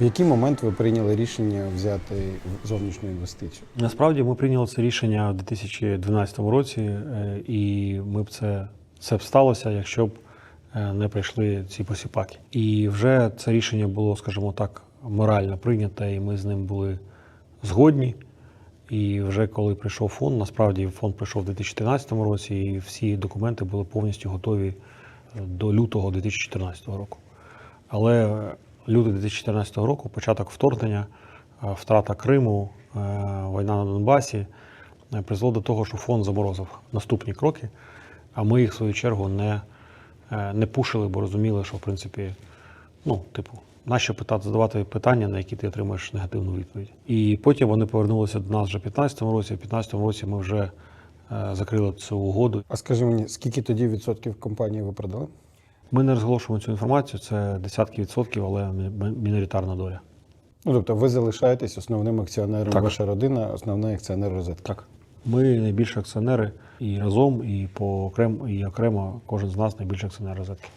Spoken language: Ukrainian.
В який момент ви прийняли рішення взяти зовнішню інвестицію? Насправді ми прийняли це рішення в 2012 році, е, і ми б це, це б сталося, якщо б е, не прийшли ці посіпаки. І вже це рішення було, скажімо так, морально прийняте, і ми з ним були згодні. І вже коли прийшов фонд, насправді фонд прийшов у 2013 році, і всі документи були повністю готові е, до лютого 2014 року. Але лютий 2014 року, початок вторгнення, е, втрата Криму, е, війна на Донбасі е, призвело до того, що фонд заморозив наступні кроки, а ми їх в свою чергу не, не пушили, бо розуміли, що в принципі, ну, типу, нащо питати, задавати питання, на які ти отримаєш негативну відповідь. І потім вони повернулися до нас вже в 2015 році. В 2015 році ми вже закрили цю угоду. А скажи мені, скільки тоді відсотків компанії ви продали? Ми не розголошуємо цю інформацію, це десятки відсотків, але міноритарна доля. Ну тобто ви залишаєтесь основним акціонером, Так. ваша родина, основний акціонер розетки. Так. Ми найбільші акціонери і разом, і по окремо, і окремо кожен з нас найбільший акціонер розетки.